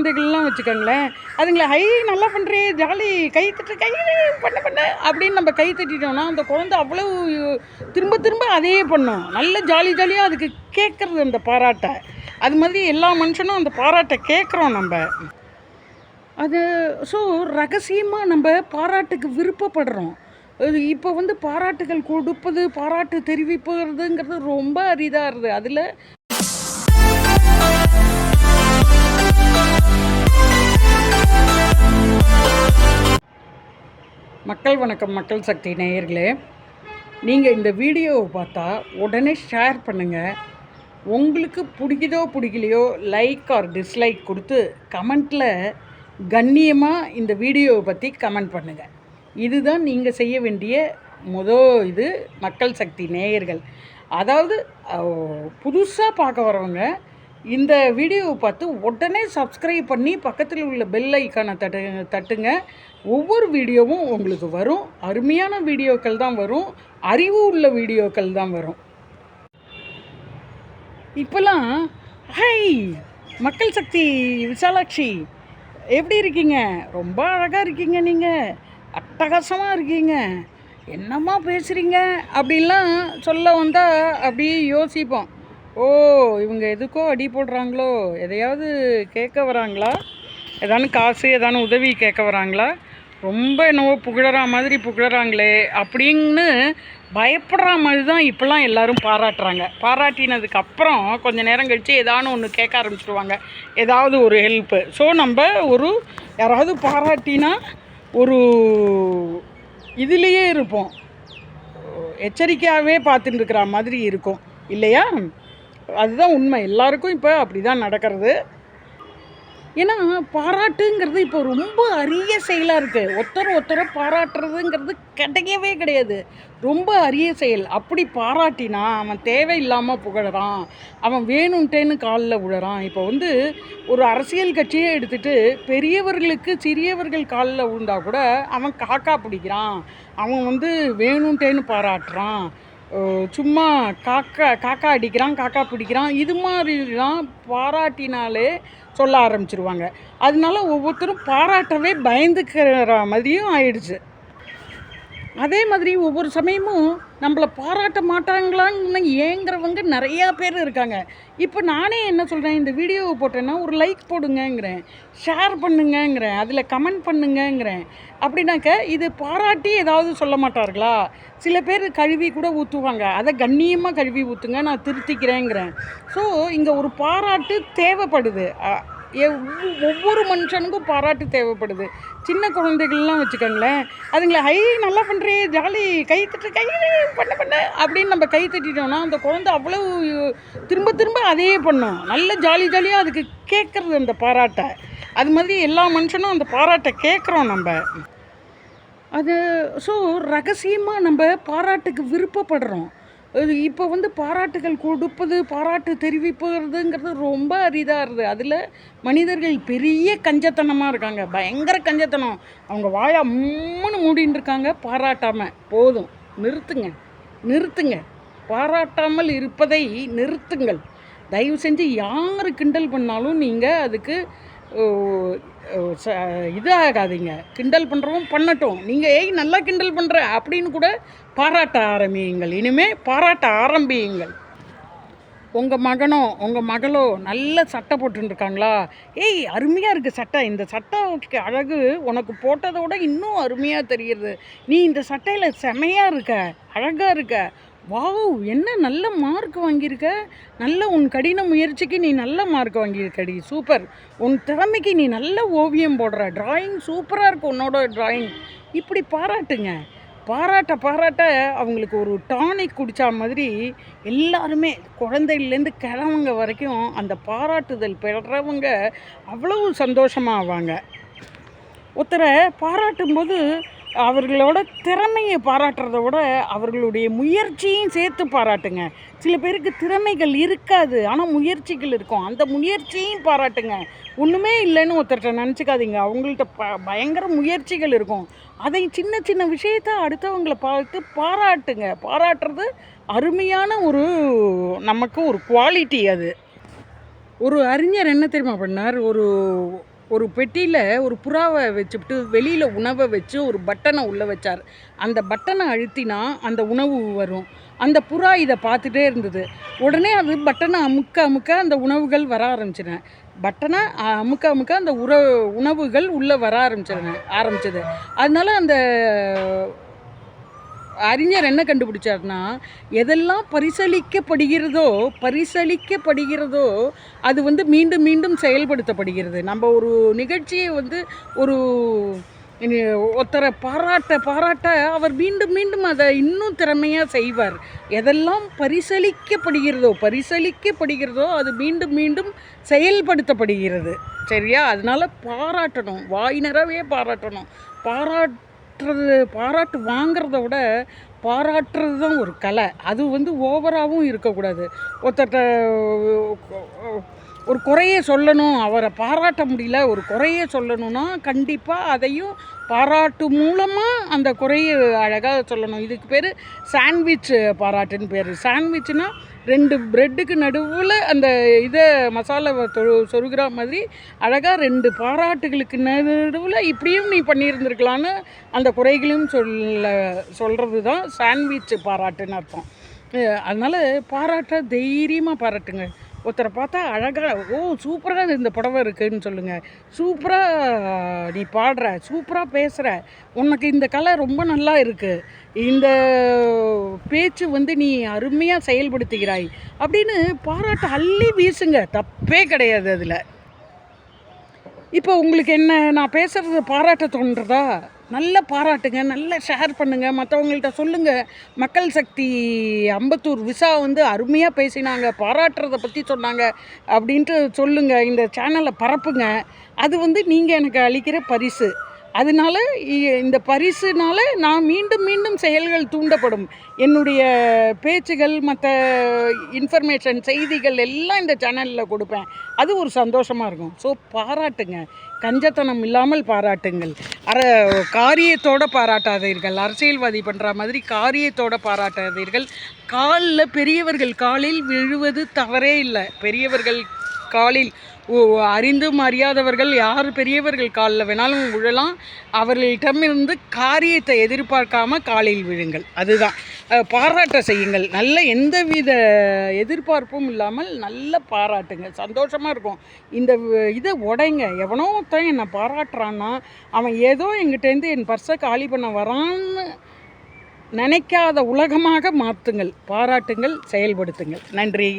குழந்தைகள்லாம் வச்சுக்கோங்களேன். அதுங்களை ஹை நல்லா பண்ணுறே ஜாலி கை தட்டு கை பண்ண பண்ண அப்படின்னு நம்ம கை தட்டிட்டோம்னா அந்த குழந்தை அவ்வளோ திரும்ப திரும்ப அதே பண்ணும். நல்ல ஜாலி ஜாலியாக அதுக்கு கேட்குறது அந்த பாராட்டை. அது மாதிரி எல்லா மனுஷனும் அந்த பாராட்டை கேட்குறோம் நம்ம. அது ஸோ ரகசியமாக நம்ம பாராட்டுக்கு விருப்பப்படுறோம். அது இப்போ வந்து பாராட்டுகள் கொடுப்பது பாராட்டு தெரிவிப்பதுங்கிறது ரொம்ப அரிதாக இருக்குது அதில் மக்கள் வணக்கம் மக்கள் சக்தி நேயர்களே. நீங்கள் இந்த வீடியோவை பார்த்தா உடனே ஷேர் பண்ணுங்கள் உங்களுக்கு பிடிக்குதோ பிடிக்கலையோ லைக் ஆர் டிஸ்லைக் கொடுத்து கமெண்ட்டில் கண்ணியமாக இந்த வீடியோவை பற்றி கமெண்ட் பண்ணுங்கள் இதுதான் நீங்கள் செய்ய வேண்டிய முத இது மக்கள் சக்தி நேயர்கள். அதாவது புதுசாக பார்க்க வரவங்க இந்த வீடியோவை பார்த்து உடனே சப்ஸ்கிரைப் பண்ணி பக்கத்தில் உள்ள பெல் ஐக்கானை தட்டு தட்டுங்க. ஒவ்வொரு வீடியோவும் உங்களுக்கு வரும். அருமையான வீடியோக்கள் தான் வரும். அறிவு உள்ள வீடியோக்கள் தான் வரும். இப்போல்லாம் ஹை மக்கள் சக்தி விசாலாட்சி எப்படி இருக்கீங்க? ரொம்ப அழகாக இருக்கீங்க நீங்கள் அட்டகாசமாக இருக்கீங்க. என்னம்மா பேசுகிறீங்க அப்படின்லாம் சொல்ல வந்தால் அப்படியே யோசிப்போம். ஓ இவங்க எதுக்கோ அடி போடுறாங்களோ? எதையாவது கேட்க வராங்களா? ஏதானு காசு ஏதானு உதவி கேட்க வராங்களா? ரொம்ப என்னவோ புகழற மாதிரி புகழறாங்களே அப்படின்னு பயப்படுற மாதிரி தான் இப்போல்லாம் எல்லோரும் பாராட்டுறாங்க. பாராட்டினதுக்கு அப்புறம் நேரம் கழித்து ஏதானு ஒன்று கேட்க ஆரம்பிச்சுருவாங்க. ஏதாவது ஒரு ஹெல்ப்பு ஸோ நம்ம ஒரு யாராவது பாராட்டினா ஒரு இதுலேயே இருப்போம். எச்சரிக்கையாகவே பார்த்துட்டு இருக்கிற மாதிரி இருக்கும். இல்லையா? அதுதான் உண்மை. எல்லாருக்கும் இப்போ அப்படி தான் நடக்கிறது. ஏன்னா பாராட்டுங்கிறது இப்போ ரொம்ப அரிய செயலாக இருக்குது ஒருத்தர் ஒருத்தரை பாராட்டுறதுங்கிறது கிடையவே கிடையாது. ரொம்ப அரிய செயல். அப்படி பாராட்டினா அவன் தேவையில்லாமல் புகழறான். அவன் வேணும்ட்டேன்னு காலில் விழுறான் இப்போ வந்து ஒரு அரசியல் கட்சியை எடுத்துகிட்டு பெரியவர்களுக்கு சிறியவர்கள் காலில் விழுந்தா கூட அவன் காக்கா பிடிக்கிறான். அவன் வந்து வேணும்ட்டேன்னு பாராட்டுறான். சும்மா காக்கா காக்கா அடிக்கிறான் காக்கா பிடிக்கிறான். இது மாதிரிலாம் பாராட்டினாலே சொல்ல ஆரம்பிச்சிருவாங்க. அதனால ஒவ்வொருத்தரும் பாராட்டவே பயந்துக்கிற மாதிரியும் ஆயிடுச்சு. அதே மாதிரி ஒவ்வொரு சமயமும் நம்மளை பாராட்ட மாட்டாங்களான்னு ஏங்குறவங்க நிறையா பேர் இருக்காங்க. இப்போ நானே என்ன சொல்கிறேன் இந்த வீடியோவை போட்டேன்னா ஒரு லைக் போடுங்கங்கிறேன் ஷேர் பண்ணுங்கங்கிறேன் அதில் கமெண்ட் பண்ணுங்கங்கிறேன். அப்படின்னாக்க இது பாராட்டி ஏதாவது சொல்ல மாட்டார்களா? சில பேர் கழுவி கூட ஊற்றுவாங்க அதை கண்ணியமாக கழுவி ஊற்றுங்க நான் திருத்திக்கிறேங்கிறேன். ஸோ இங்கே ஒரு பாராட்டு தேவைப்படுது. ஒவ்வொரு மனுஷனுக்கும் பாராட்டு தேவைப்படுது. சின்ன குழந்தைகள்லாம் வச்சுக்கோங்களேன் அதுங்களை ஹை நல்லா பண்ணுறே ஜாலி கை தட்டு கை பண்ண பண்ண அப்படின்னு நம்ம கை தட்டிட்டோம்னா அந்த குழந்தை அவ்வளோ திரும்ப திரும்ப அதே பண்ணும். நல்ல ஜாலி ஜாலியாக அதுக்கு கேட்குறது அந்த பாராட்டை. அது மாதிரி எல்லா மனுஷனும் அந்த பாராட்டை கேட்குறோம் நம்ம. அது ஸோ ரகசியமாக நம்ம பாராட்டுக்கு விருப்பப்படுறோம். இப்போ வந்து பாராட்டுகள் கொடுப்பது பாராட்டு தெரிவிப்பதுங்கிறது ரொம்ப அரிதாக இருக்குது. அதில் மனிதர்கள் பெரிய கஞ்சத்தனமாக இருக்காங்க. பயங்கர கஞ்சத்தனம். அவங்க வாயா அம்முன்னு மூடின்னு இருக்காங்க. பாராட்டாமல் போதும். நிறுத்துங்க. நிறுத்துங்க. பாராட்டாமல் இருப்பதை நிறுத்துங்கள். தயவு செஞ்சு யார் கிண்டல் பண்ணாலும் நீங்கள் அதுக்கு இதாகாதீங்க. கிண்டல் பண்ணுறவும் பண்ணட்டும். நீங்கள் ஏய் நல்லா கிண்டல் பண்ணுற அப்படின்னு கூட பாராட்ட ஆரம்பியுங்கள். இனிமேல் பாராட்ட ஆரம்பியுங்கள். உங்கள் மகனோ உங்கள் மகளோ நல்ல சட்டை போட்டுருக்காங்களா ஏய் அருமையாக இருக்குது சட்டை. இந்த சட்டைக்கு அழகு உனக்கு போட்டதை விட இன்னும் அருமையாக தெரியுது. நீ இந்த சட்டையில் செமையாக இருக்க அழகாக இருக்க. வாவ் என்ன நல்ல மார்க் வாங்கியிருக்க? நல்ல உன் கடின முயற்சிக்கு நீ நல்ல மார்க் வாங்கியிருக்கடி சூப்பர். உன் திறமைக்கு நீ நல்ல ஓவியம் போடுற ட்ராயிங் சூப்பராக இருக்கும் உன்னோட ட்ராயிங் இப்படி பாராட்டுங்க. பாராட்ட பாராட்ட அவங்களுக்கு ஒரு டானிக் குடித்தா மாதிரி எல்லாருமே குழந்தையிலேருந்து கிழவங்க வரைக்கும் அந்த பாராட்டுதல் பெறவங்க அவ்வளவு சந்தோஷமாவாங்க ஒருத்தரை பாராட்டும்போது அவர்களோட திறமையை பாராட்டுறத விட அவர்களுடைய முயற்சியும் சேர்த்து பாராட்டுங்க. சில பேருக்கு திறமைகள் இருக்காது ஆனால் முயற்சிகள் இருக்கும். அந்த முயற்சியும் பாராட்டுங்க. ஒன்றுமே இல்லைன்னு ஒருத்தர்கிட்ட நினச்சிக்காதீங்க. அவங்கள்ட்ட ப பயங்கர முயற்சிகள் இருக்கும். அதை சின்ன சின்ன விஷயத்த அடுத்தவங்களை பார்த்து பாராட்டுங்க. பாராட்டுறது அருமையான ஒரு நமக்கு ஒரு குவாலிட்டி அது. ஒரு அறிஞர் என்ன தெரியுமா பண்ணார்? ஒரு ஒரு பெட்டியில் ஒரு புறாவை வச்சுட்டு வெளியில் உணவை வச்சு ஒரு பட்டனை உள்ளே வச்சார். அந்த பட்டனை அழுத்தினா அந்த உணவு வரும். அந்த புறா இதை பார்த்துட்டே இருந்தது. உடனே அது பட்டனை அமுக்க அமுக்க அந்த உணவுகள் வர ஆரம்பிச்சினேன் பட்டனை அமுக்க அமுக்க அந்த உற உணவுகள் உள்ளே வர ஆரம்பிச்சிருங்க ஆரம்பிச்சது. அதனால அந்த அறிஞர் என்ன கண்டுபிடிச்சார்னா எதெல்லாம் பரிசளிக்கப்படுகிறதோ பரிசளிக்கப்படுகிறதோ அது வந்து மீண்டும் மீண்டும் செயல்படுத்தப்படுகிறது. நம்ம ஒரு நிகழ்ச்சியை வந்து ஒரு ஒருத்தரை பாராட்ட பாராட்ட அவர் மீண்டும் மீண்டும் அதை இன்னும் திறமையாக செய்வார். எதெல்லாம் பரிசளிக்கப்படுகிறதோ பரிசளிக்கப்படுகிறதோ அது மீண்டும் மீண்டும் செயல்படுத்தப்படுகிறது. சரியா? அதனால் பாராட்டணும். வாய் நிறவே பாராட்டணும். பாராட்டுறது பாராட்டு வாங்குறத விட பாராட்டுறது தான் ஒரு கலை. அது வந்து ஓவராகவும் இருக்கக்கூடாது. ஒருத்தட்ட ஒரு குறையே சொல்லணும் அவரை பாராட்ட முடியல ஒரு குறையே சொல்லணும்னா கண்டிப்பாக அதையும் பாராட்டு மூலமாக அந்த குறைய அழகாக சொல்லணும். இதுக்கு பேர் சாண்ட்விச் பாராட்டுன்னு பேர். சாண்ட்விச்னால் ரெண்டு ப்ரெட்டுக்கு நடுவில் அந்த இதை மசாலாவை தொழு சொருகிற மாதிரி அழகாக ரெண்டு பாராட்டுகளுக்கு நடுவில் இப்படியும் நீ பண்ணியிருந்திருக்கலான்னு அந்த குறைகளையும் சொல்ல சொல்கிறது தான் சாண்ட்விச் பாராட்டுன்னு அர்த்தம். அதனால் பாராட்ட தைரியமாக பாராட்டுங்க. ஒருத்தரை பார்த்தா அழகாக ஓ சூப்பராக இந்த புடவை இருக்குதுன்னு சொல்லுங்கள் சூப்பராக நீ பாடுற சூப்பராக பேசுகிற உனக்கு இந்த கலை ரொம்ப நல்லா இருக்குது இந்த பேச்சு வந்து நீ அருமையாக செயல்படுத்துகிறாய். அப்படின்னு பாராட்ட அள்ளி வீசுங்க. தப்பே கிடையாது அதில். இப்போ உங்களுக்கு என்ன நான் பேசுகிறது பாராட்ட தோன்றதா? நல்ல பாராட்டுங்க நல்ல ஷேர் பண்ணுங்கள் மற்றவங்கள்ட்ட சொல்லுங்கள் மக்கள் சக்தி அம்பத்தூர் விசா வந்து அருமையாக பேசினாங்க பாராட்டுறதை பற்றி சொன்னாங்க அப்படின்ட்டு சொல்லுங்கள் இந்த சேனலை பரப்புங்க. அது வந்து நீங்கள் எனக்கு அளிக்கிற பரிசு. அதனால இ- இந்த பரிசுனால் நான் மீண்டும் மீண்டும் செயல்கள் தூண்டப்படும். என்னுடைய பேச்சுகள் மற்ற இன்ஃபர்மேஷன் செய்திகள் எல்லாம் இந்த சேனலில் கொடுப்பேன். அது ஒரு சந்தோஷமாக இருக்கும். ஸோ பாராட்டுங்க. கஞ்சத்தனம் இல்லாமல் பாராட்டுங்கள். அர காரியத்தோட பாராட்டாதீர்கள். அரசியல்வாதி பண்ணுற மாதிரி காரியத்தோட பாராட்டாதீர்கள். காலில் பெரியவர்கள் காலில் விழுவது தவறே இல்லை. பெரியவர்கள் காலில் அறிந்தும் அறியாதவர்கள் யார் பெரியவர்கள் காலில் வேணாலும் விழலாம் அவர்களிடமிருந்து காரியத்தை எதிர்பார்க்காம காலில் விழுங்கள். அதுதான். பாராட்ட செய்யுங்கள். நல்ல எந்தவித எதிர்பார்ப்பும் இல்லாமல் நல்ல பாராட்டுங்க சந்தோஷமாக இருக்கும். இந்த இதை உடைங்க. எவனோ ஒருத்தன் என்னை பாராட்டுறான்னா அவன் ஏதோ எங்கிட்டேருந்து என் பர்ஸை காலி பண்ண வரான்னு நினைக்காத உலகமாக மாற்றுங்கள் பாராட்டுங்கள் செயல்படுத்துங்கள். நன்றி.